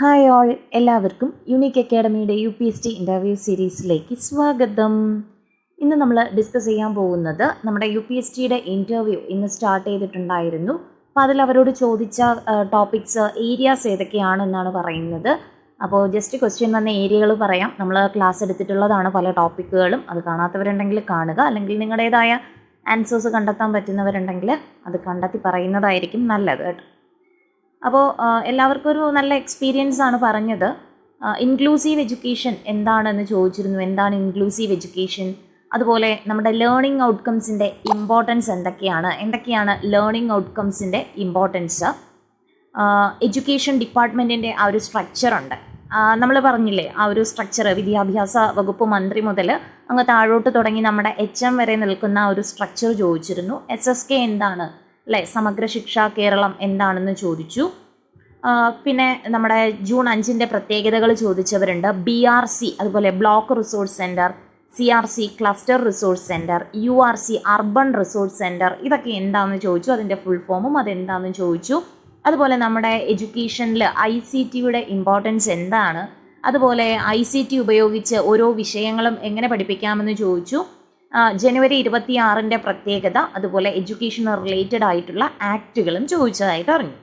Hi all എല്ലാവർക്കും unique അക്കാഡമിയുടെ U P S T interview സീരീസിലേക്ക് സ്വാഗതം. ഇന്ന് നമ്മൾ ഡിസ്കസ് ചെയ്യാൻ പോകുന്നത് നമ്മുടെ യു പി എസ് ടിയുടെ ഇന്റർവ്യൂ ഇന്ന് സ്റ്റാർട്ട് ചെയ്തിട്ടുണ്ടായിരുന്നു. അപ്പോൾ അതിൽ അവരോട് ചോദിച്ച ടോപ്പിക്സ് ഏരിയാസ് ഏതൊക്കെയാണെന്നാണ് പറയുന്നത്. അപ്പോൾ ജസ്റ്റ് ക്വസ്റ്റ്യൻ വന്ന ഏരിയകൾ പറയാം. നമ്മൾ ക്ലാസ് എടുത്തിട്ടുള്ളതാണ് പല ടോപ്പിക്കുകളും അത് കാണാത്തവരുണ്ടെങ്കിൽ കാണുക. അല്ലെങ്കിൽ നിങ്ങളുടേതായ ആൻസേഴ്സ് കണ്ടെത്താൻ പറ്റുന്നവരുണ്ടെങ്കിൽ അത് കണ്ടെത്തി പറയുന്നതായിരിക്കും നല്ലത് കേട്ടോ. അപ്പോൾ എല്ലാവർക്കും ഒരു നല്ല എക്സ്പീരിയൻസ് ആണ് പറഞ്ഞത്. ഇൻക്ലൂസീവ് എഡ്യൂക്കേഷൻ എന്താണെന്ന് ചോദിച്ചിരുന്നു. എന്താണ് ഇൻക്ലൂസീവ് എഡ്യൂക്കേഷൻ അതുപോലെ നമ്മുടെ ലേണിംഗ് ഔട്ട്കംസിന്റെ ഇമ്പോർട്ടൻസ് എന്തൊക്കെയാണ്? എന്തൊക്കെയാണ് ലേണിംഗ് ഔട്ട്കംസിന്റെ ഇമ്പോർട്ടൻസ് എഡ്യൂക്കേഷൻ ഡിപ്പാർട്ട്മെന്റിന്റെ ആ ഒരു സ്ട്രക്ചറുണ്ട് നമ്മൾ പറഞ്ഞില്ലേ ആ ഒരു സ്ട്രക്ചർ വിദ്യാഭ്യാസ വകുപ്പ് മന്ത്രി മുതൽ അങ്ങ് താഴോട്ട് തുടങ്ങി നമ്മുടെ എച്ച് എം വരെ നിൽക്കുന്ന ഒരു സ്ട്രക്ചർ ചോദിച്ചിരുന്നു. എസ് എസ് കെ എന്താണ്? അല്ലേ? സമഗ്ര ശിക്ഷ കേരളം എന്താണെന്ന് ചോദിച്ചു. പിന്നെ നമ്മുടെ ജൂൺ അഞ്ചിന്റെ പ്രത്യേകതകൾ ചോദിച്ചവരുണ്ട്. ബി ആർ സി അതുപോലെ block resource centre C R C cluster resource centre U R C urban resource centre ഇതൊക്കെ എന്താണെന്ന് ചോദിച്ചു. അതിന്റെ ഫുൾ ഫോമും അതെന്താണെന്ന് ചോദിച്ചു. അതുപോലെ നമ്മുടെ എഡ്യൂക്കേഷനിൽ ഐ സി ടിയുടെ ഇമ്പോർട്ടൻസ് എന്താണ്? അതുപോലെ ഐ സി ടി ഉപയോഗിച്ച് ഓരോ വിഷയങ്ങളും എങ്ങനെ പഠിപ്പിക്കാമെന്ന് ചോദിച്ചു. ജനുവരി ഇരുപത്തിയാറിന്റെ പ്രത്യേകത അതുപോലെ എഡ്യൂക്കേഷൻ റിലേറ്റഡ് ആയിട്ടുള്ള ആക്റ്റുകളും ചോദിച്ചതായിട്ട് അറിഞ്ഞു.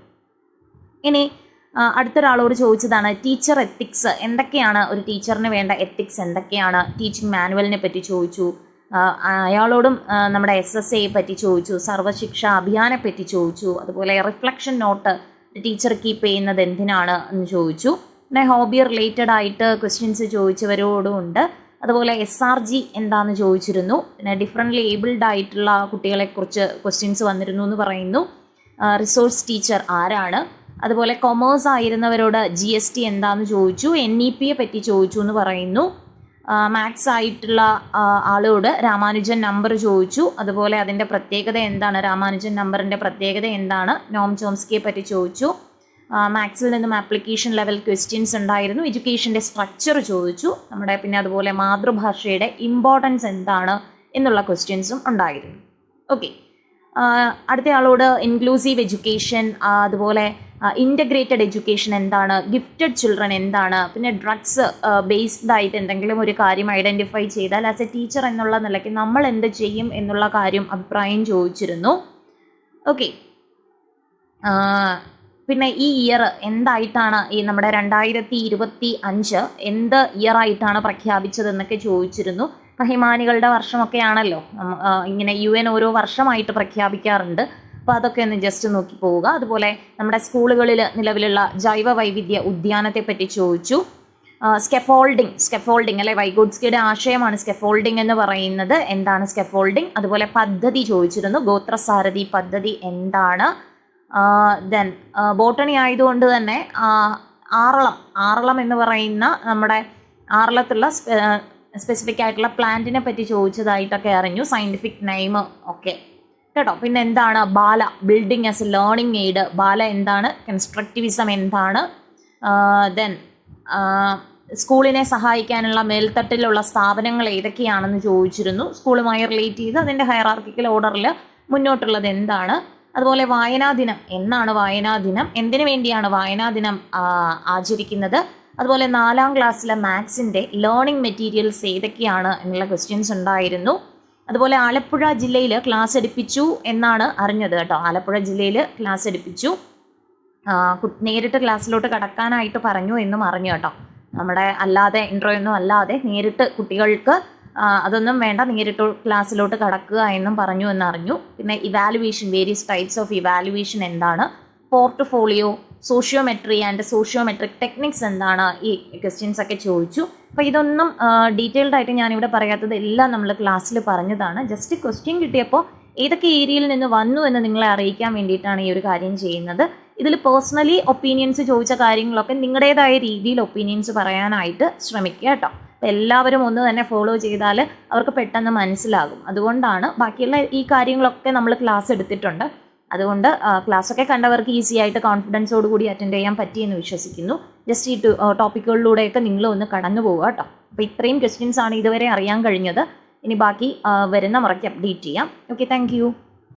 ഇനി അടുത്തൊരാളോട് ചോദിച്ചതാണ് ടീച്ചർ എത്തിക്സ് എന്തൊക്കെയാണ്? ഒരു ടീച്ചറിന് വേണ്ട എത്തിക്സ് എന്തൊക്കെയാണ്? ടീച്ചിങ് മാനുവലിനെ പറ്റി ചോദിച്ചു. അയാളോടും നമ്മുടെ എസ് എസ് എയെ പറ്റി ചോദിച്ചു. സർവശിക്ഷ അഭിയാനെ പറ്റി ചോദിച്ചു. അതുപോലെ റിഫ്ലക്ഷൻ നോട്ട് ടീച്ചർ കീപ്പ് ചെയ്യുന്നത് എന്തിനാണ്? എന്ന് ചോദിച്ചു. പിന്നെ ഹോബി റിലേറ്റഡ് ആയിട്ട് ക്വസ്റ്റ്യൻസ് ചോദിച്ചവരോടും ഉണ്ട്. അതുപോലെ എസ് ആർ ജി എന്താന്ന് ചോദിച്ചിരുന്നു. പിന്നെ ഡിഫറെന്റ് ഏബിൾഡ് ആയിട്ടുള്ള കുട്ടികളെക്കുറിച്ച് ക്വസ്റ്റ്യൻസ് വന്നിരുന്നു എന്ന് പറയുന്നു. റിസോഴ്സ് ടീച്ചർ ആരാണ്? അതുപോലെ കൊമേഴ്സ് ആയിരുന്നവരോട് ജി എസ് ടി എന്താന്ന് ചോദിച്ചു. എൻ ഇ പിയെ പറ്റി ചോദിച്ചു എന്ന് പറയുന്നു. മാത്സ് ആയിട്ടുള്ള ആളോട് രാമാനുജൻ നമ്പർ ചോദിച്ചു. അതുപോലെ അതിന്റെ പ്രത്യേകത എന്താണ്? രാമാനുജൻ നമ്പറിന്റെ പ്രത്യേകത എന്താണ്? നോം ചോംസ്കിയെ പറ്റി ചോദിച്ചു. മാത്സിൽ നിന്നും ആപ്ലിക്കേഷൻ ലെവൽ ക്വസ്റ്റ്യൻസ് ഉണ്ടായിരുന്നു. എഡ്യൂക്കേഷന്റെ സ്ട്രക്ചർ ചോദിച്ചു. നമ്മുടെ പിന്നെ അതുപോലെ മാതൃഭാഷയുടെ ഇമ്പോർട്ടൻസ് എന്താണ് എന്നുള്ള ക്വസ്റ്റ്യൻസും ഉണ്ടായിരുന്നു. ഓക്കെ അടുത്ത ആളോട് ഇൻക്ലൂസീവ് എഡ്യൂക്കേഷൻ അതുപോലെ ഇന്റഗ്രേറ്റഡ് എഡ്യൂക്കേഷൻ എന്താണ് ഗിഫ്റ്റഡ് ചിൽഡ്രൻ എന്താണ് പിന്നെ ഡ്രഗ്സ് ബേസ്ഡ് ആയിട്ട് എന്തെങ്കിലും ഒരു കാര്യം ഐഡന്റിഫൈ ചെയ്താൽ ആസ് എ ടീച്ചർ എന്നുള്ള നിലയ്ക്ക് നമ്മൾ എന്ത് ചെയ്യും എന്നുള്ള കാര്യം അഭിപ്രായം ചോദിച്ചിരുന്നു. ഓക്കെ പിന്നെ ഈ ഇയർ എന്തായിട്ടാണ് ഈ നമ്മുടെ രണ്ടായിരത്തി ഇരുപത്തി അഞ്ച് എന്ത് ഇയർ ആയിട്ടാണ് പ്രഖ്യാപിച്ചതെന്നൊക്കെ ചോദിച്ചിരുന്നു. ഹിമാനികളുടെ വർഷമൊക്കെ ആണല്ലോ ഇങ്ങനെ യു എൻ ഓരോ വർഷമായിട്ട് പ്രഖ്യാപിക്കാറുണ്ട്. അപ്പോൾ അതൊക്കെ ഒന്ന് ജസ്റ്റ് നോക്കി പോവുക. അതുപോലെ നമ്മുടെ സ്കൂളുകളിൽ നിലവിലുള്ള ജൈവ വൈവിധ്യ ഉദ്യാനത്തെ പറ്റി ചോദിച്ചു സ്കെഫോൾഡിങ് സ്കെഫോൾഡിങ് അല്ലെ? വൈഗോഡ്സ്കിയുടെ ആശയമാണ് സ്കെഫോൾഡിംഗ് എന്ന് പറയുന്നത്. എന്താണ് സ്കെഫോൾഡിംഗ് അതുപോലെ പദ്ധതി ചോദിച്ചിരുന്നു. ഗോത്രസാരഥി പദ്ധതി എന്താണ്? ദെൻ ബോട്ടണി ആയതുകൊണ്ട് തന്നെ ആറളം ആറളം എന്ന് പറയുന്ന നമ്മുടെ ആറളത്തുള്ള സ്പെസിഫിക് ആയിട്ടുള്ള പ്ലാന്റിനെ പറ്റി ചോദിച്ചതായിട്ടൊക്കെ അറിഞ്ഞു സയന്റിഫിക് നെയിം ഒക്കെ. കേട്ടോ? പിന്നെ എന്താണ്? BaLA building as a learning aid BaLA എന്താണ്? കൺസ്ട്രക്റ്റിവിസം എന്താണ്? ദെൻ സ്കൂളിനെ സഹായിക്കാനുള്ള മേൽത്തട്ടിലുള്ള സ്ഥാപനങ്ങൾ ഏതൊക്കെയാണെന്ന് ചോദിച്ചിരുന്നു. സ്കൂളുമായി റിലേറ്റ് ചെയ്ത് അതിന്റെ ഹയറാർക്കിക്കൽ ഓർഡറിൽ മുന്നോട്ടുള്ളത് എന്താണ്? അതുപോലെ വായനാ ദിനം എന്നാണ് വായനാ ദിനം എന്തിനു വേണ്ടിയാണ് വായനാ ദിനം ആചരിക്കുന്നത്? അതുപോലെ നാലാം ക്ലാസ്സിലെ മാത്സിന്റെ ലേണിംഗ് മെറ്റീരിയൽസ് ഏതൊക്കെയാണ് എന്നുള്ള ക്വസ്റ്റ്യൻസ് ഉണ്ടായിരുന്നു. അതുപോലെ ആലപ്പുഴ ജില്ലയിൽ ക്ലാസ് എടുപ്പിച്ചു എന്നാണ് അറിഞ്ഞത് കേട്ടോ. ആലപ്പുഴ ജില്ലയിൽ ക്ലാസ് എടുപ്പിച്ചു. നേരിട്ട് ക്ലാസ്സിലോട്ട് കടക്കാനായിട്ട് പറഞ്ഞു എന്നും അറിഞ്ഞു കേട്ടോ. നമ്മുടെ അല്ലാതെ ഇൻട്രോ ഒന്നും അല്ലാതെ നേരിട്ട് കുട്ടികൾക്ക് അതൊന്നും വേണ്ട. നേരിട്ട് ക്ലാസ്സിലോട്ട് കടക്കുക എന്നും പറഞ്ഞു എന്നറിഞ്ഞു. പിന്നെ evaluation various types of evaluation എന്താണ്? Portfolio sociometry and sociometric techniques എന്താണ്? ഈ ക്വസ്റ്റ്യൻസ് ഒക്കെ ചോദിച്ചു. അപ്പോൾ ഇതൊന്നും ഡീറ്റെയിൽഡ് ആയിട്ട് ഞാനിവിടെ പറയാത്തത് എല്ലാം നമ്മൾ ക്ലാസ്സിൽ പറഞ്ഞതാണ്. ജസ്റ്റ് ക്വസ്റ്റ്യൻ കിട്ടിയപ്പോൾ ഏതൊക്കെ ഏരിയയിൽ നിന്ന് വന്നു എന്ന് നിങ്ങളെ അറിയിക്കാൻ വേണ്ടിയിട്ടാണ് ഈ ഒരു കാര്യം ചെയ്യുന്നത്. ഇതിൽ പേഴ്സണലി ഒപ്പീനിയൻസ് ചോദിച്ച കാര്യങ്ങളൊക്കെ നിങ്ങളുടേതായ രീതിയിൽ ഒപ്പീനിയൻസ് പറയാനായിട്ട് ശ്രമിക്കുക കേട്ടോ. അപ്പോൾ എല്ലാവരും ഒന്ന് തന്നെ ഫോളോ ചെയ്താൽ അവർക്ക് പെട്ടെന്ന് മനസ്സിലാകും. അതുകൊണ്ടാണ് ബാക്കിയുള്ള ഈ കാര്യങ്ങളൊക്കെ നമ്മൾ ക്ലാസ് എടുത്തിട്ടുണ്ട്. അതുകൊണ്ട് ക്ലാസ്സൊക്കെ കണ്ടവർക്ക് ഈസി ആയിട്ട് കോൺഫിഡൻസോട് കൂടി അറ്റൻഡ് ചെയ്യാൻ പറ്റിയെന്ന് വിശ്വസിക്കുന്നു. ജസ്റ്റ് ഈ ടോപ്പിക്കുകളിലൂടെയൊക്കെ നിങ്ങൾ ഒന്ന് കടന്നു പോവുക കേട്ടോ. അപ്പോൾ ഇത്രയും ക്വസ്റ്റ്യൻസ് ആണ് ഇതുവരെ അറിയാൻ കഴിഞ്ഞത്. ഇനി ബാക്കി വരുന്ന മുറയ്ക്ക് അപ്ഡേറ്റ് ചെയ്യാം. Okay thank